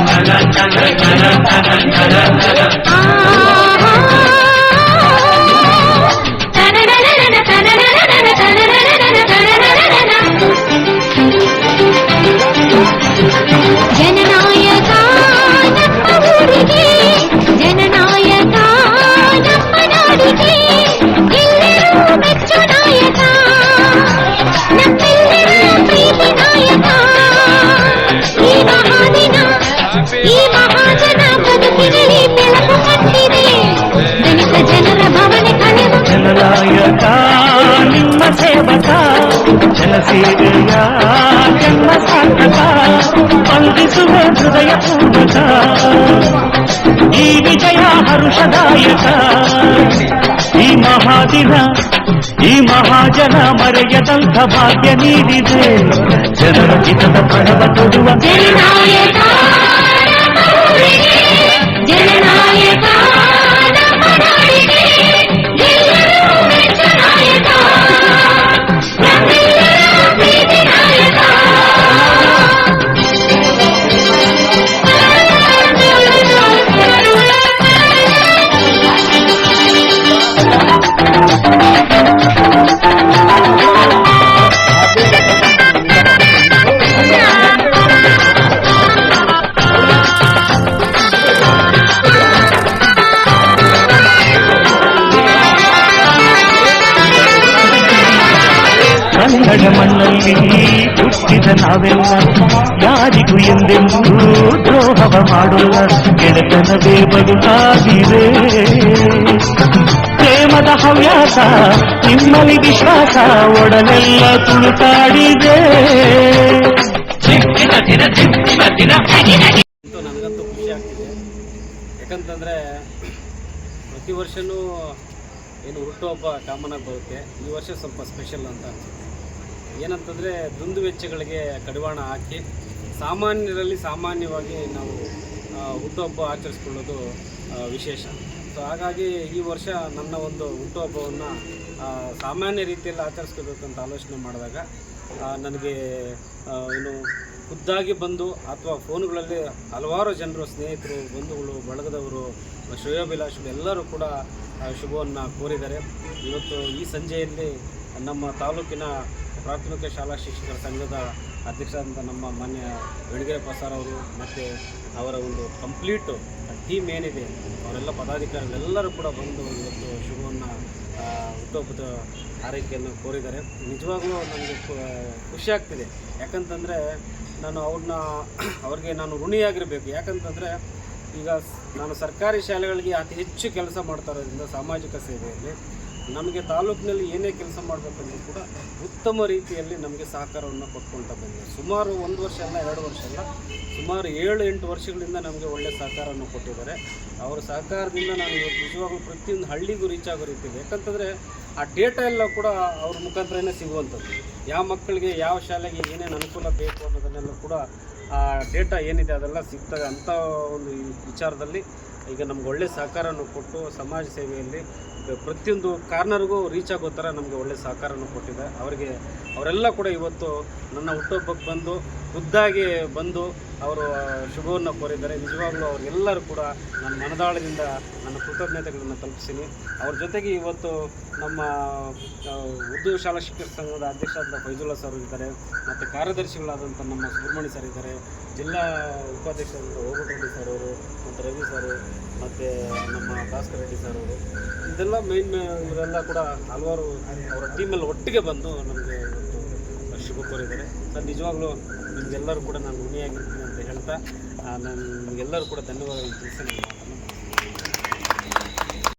Thank you. ಜನಸೇವೆಯ ಜನ್ಮ ಸಾರ್ಥಕ ಸ್ಪಂದಿಸುವ ಹೃದಯ ಪೂರ್ವಕ ಈ ವಿಜಯ ಹರುಷದಾಯಕ ಈ ಮಹಾದಿನ ಈ ಮಹಾಜನ ಮರೆಯದಂಥ ಭಾಗ್ಯ ನೀಡಿದೆ ಜನರ ಹಿತದ ಪಣವ ಕೊಡುವ ಹುಟ್ಟಿದ ನಾವೆಲ್ಲ ಯಾರಿಗೂ ಎಂದೆಂದೂ ದ್ರೋಹವ ಮಾಡೋಲ್ಲ ಗೆಳೆತನವೇ ಬದುಕಾಗಿದೆ ಪ್ರೇಮದ ಹವ್ಯಾಸ ನಿಮ್ಮಲ್ಲಿ ವಿಶ್ವಾಸ ಒಡನೆಲ್ಲ ತುಳುಕಾಡಿದೆ ಅಂತೂ ನನಗಂತೂ ಖುಷಿ ಆಗ್ತಿದೆ. ಯಾಕಂತಂದ್ರೆ ಪ್ರತಿ ವರ್ಷನೂ ಏನು ಹುಟ್ಟುಹಬ್ಬ ಕಾಮನ್ ಆಗಿ ಬರುತ್ತೆ. ಈ ವರ್ಷ ಸ್ವಲ್ಪ ಸ್ಪೆಷಲ್ ಅಂತ ಅನಿಸುತ್ತೆ. ಏನಂತಂದರೆ ದುಂದು ವೆಚ್ಚಗಳಿಗೆ ಕಡಿವಾಣ ಹಾಕಿ ಸಾಮಾನ್ಯರಲ್ಲಿ ಸಾಮಾನ್ಯವಾಗಿ ನಾವು ಹುಟ್ಟುಹಬ್ಬ ಆಚರಿಸ್ಕೊಳ್ಳೋದು ವಿಶೇಷ. ಸೊ ಹಾಗಾಗಿ ಈ ವರ್ಷ ನನ್ನ ಒಂದು ಹುಟ್ಟುಹಬ್ಬವನ್ನು ಸಾಮಾನ್ಯ ರೀತಿಯಲ್ಲಿ ಆಚರಿಸ್ಕೋಬೇಕಂತ ಆಲೋಚನೆ ಮಾಡಿದಾಗ ನನಗೆ ಏನು ಖುದ್ದಾಗಿ ಬಂದು ಅಥವಾ ಫೋನ್ಗಳಲ್ಲಿ ಹಲವಾರು ಜನರು, ಸ್ನೇಹಿತರು, ಬಂಧುಗಳು, ಬಳಗದವರು, ಶ್ರೇಯೋಭಿಲಾಷಿಗಳು ಎಲ್ಲರೂ ಕೂಡ ಶುಭವನ್ನು ಕೋರಿದ್ದಾರೆ. ಇವತ್ತು ಈ ಸಂಜೆಯಲ್ಲಿ ನಮ್ಮ ತಾಲೂಕಿನ ಪ್ರಾಥಮಿಕ ಶಾಲಾ ಶಿಕ್ಷಕರ ಸಂಘದ ಅಧ್ಯಕ್ಷರಾದಂಥ ನಮ್ಮ ಮಾನ್ಯ ಬೆಳಗೆರೆ ಪ್ರಸಾರ್ ಅವರು ಮತ್ತು ಅವರ ಒಂದು ಕಂಪ್ಲೀಟು ಟೀಮ್ ಏನಿದೆ, ಅವರೆಲ್ಲ ಪದಾಧಿಕಾರಿಗಳೆಲ್ಲರೂ ಕೂಡ ಬಂದು ಇವತ್ತು ಶುಭವನ್ನು ಹುಟ್ಟುಹಬ್ಬದ ಆರೈಕೆಯನ್ನು ಕೋರಿದ್ದಾರೆ. ನಿಜವಾಗ್ಲೂ ನನಗೆ ಖುಷಿ ಆಗ್ತಿದೆ. ಯಾಕಂತಂದರೆ ನಾನು ಅವ್ರನ್ನ, ಅವ್ರಿಗೆ ನಾನು ಋಣಿಯಾಗಿರಬೇಕು. ಯಾಕಂತಂದರೆ ಈಗ ನಾನು ಸರ್ಕಾರಿ ಶಾಲೆಗಳಿಗೆ ಅತಿ ಹೆಚ್ಚು ಕೆಲಸ ಮಾಡ್ತಾ ಇರೋದ್ರಿಂದ ಸಾಮಾಜಿಕ ಸೇವೆಯಲ್ಲಿ ನಮಗೆ ತಾಲೂಕಿನಲ್ಲಿ ಏನೇ ಕೆಲಸ ಮಾಡಬೇಕಂದ್ರೂ ಕೂಡ ಉತ್ತಮ ರೀತಿಯಲ್ಲಿ ನಮಗೆ ಸಹಕಾರವನ್ನು ಕೊಟ್ಕೊಳ್ತಾ ಬಂದಿದೆ. ಸುಮಾರು ಒಂದು ವರ್ಷ ಅಲ್ಲ, ಎರಡು ವರ್ಷ ಅಲ್ಲ, ಸುಮಾರು ಏಳು, ಎಂಟು ವರ್ಷಗಳಿಂದ ನಮಗೆ ಒಳ್ಳೆಯ ಸಹಕಾರವನ್ನು ಕೊಟ್ಟಿದ್ದಾರೆ. ಅವರ ಸಹಕಾರದಿಂದ ನಾನು ಇವತ್ತು ನಿಜವಾಗ್ಲೂ ಪ್ರತಿಯೊಂದು ಹಳ್ಳಿಗೂ ರೀಚ್ ಆಗೋ ರೀತಿ ಇದೆ ಯಾಕಂತಂದರೆ ಆ ಡೇಟಾ ಎಲ್ಲ ಕೂಡ ಅವ್ರ ಮುಖಾಂತರನೇ ಸಿಗುವಂಥದ್ದು. ಯಾವ ಮಕ್ಕಳಿಗೆ ಯಾವ ಶಾಲೆಗೆ ಏನೇನು ಅನುಕೂಲ ಬೇಕು ಅನ್ನೋದನ್ನೆಲ್ಲ ಕೂಡ ಆ ಡೇಟಾ ಏನಿದೆ ಅದೆಲ್ಲ ಸಿಗ್ತದೆ ಅಂಥ ಒಂದು ವಿಚಾರದಲ್ಲಿ ಈಗ ನಮ್ಗೆ ಒಳ್ಳೆ ಸಹಕಾರವನ್ನು ಕೊಟ್ಟು ಸಮಾಜ ಸೇವೆಯಲ್ಲಿ ಪ್ರತಿಯೊಂದು ಕಾರ್ನರ್ಗೂ ರೀಚ್ ಆಗೋ ಥರ ನಮಗೆ ಒಳ್ಳೆ ಸಹಕಾರವನ್ನು ಕೊಟ್ಟಿದೆ. ಅವರಿಗೆ, ಅವರೆಲ್ಲ ಕೂಡ ಇವತ್ತು ನನ್ನ ಹುಟ್ಟುಹಬ್ಬಕ್ಕೆ ಬಂದು, ಖುದ್ದಾಗಿ ಬಂದು ಅವರು ಶುಭವನ್ನು ಕೋರಿದ್ದಾರೆ. ನಿಜವಾಗ್ಲೂ ಅವ್ರಿಗೆಲ್ಲರೂ ಕೂಡ ನನ್ನ ಮನದಾಳದಿಂದ ನನ್ನ ಕೃತಜ್ಞತೆಗಳನ್ನು ತಲುಪಿಸ್ತೀನಿ. ಅವ್ರ ಜೊತೆಗೆ ಇವತ್ತು ನಮ್ಮ ಉರ್ದು ಶಾಲಾ ಶಿಕ್ಷಕ ಸಂಘದ ಅಧ್ಯಕ್ಷರಾದ ಫೈಜುಲ್ಲಾ ಸರ್ ಇದ್ದಾರೆ, ಮತ್ತು ಕಾರ್ಯದರ್ಶಿಗಳಾದಂಥ ನಮ್ಮ ಸುಬ್ರಹ್ಮಣ್ಯ ಸರ್ ಇದ್ದಾರೆ, ಜಿಲ್ಲಾ ಉಪಾಧ್ಯಕ್ಷರಾದಂಥ ರೆಡ್ಡಿ ಸರ್ ಅವರು, ಮತ್ತು ರವಿ ಸರ್ ಮತ್ತು ನಮ್ಮ ಭಾಸ್ಕರ್ ರೆಡ್ಡಿ ಸರ್ ಅವರು, ಇದೆಲ್ಲ ಮೇನ್ ಇವರೆಲ್ಲ ಕೂಡ ಹಲವಾರು ಅವರ ಟೀಮಲ್ಲಿ ಒಟ್ಟಿಗೆ ಬಂದು ನಮಗೆ ಶುಭ ಕೋರಿದ್ದಾರೆ. ಸರ್, ನಿಜವಾಗ್ಲೂ ನಿಮಗೆಲ್ಲರೂ ಕೂಡ ನಾನು ಋಣಿಯಾಗಿರ್ತೀನಿ ಅಂತ ಹೇಳ್ತಾ ನಾನು ನಿಮಗೆಲ್ಲರೂ ಕೂಡ ಧನ್ಯವಾದಗಳನ್ನು ತಿಳಿಸಿ ಮಾತನ್ನು.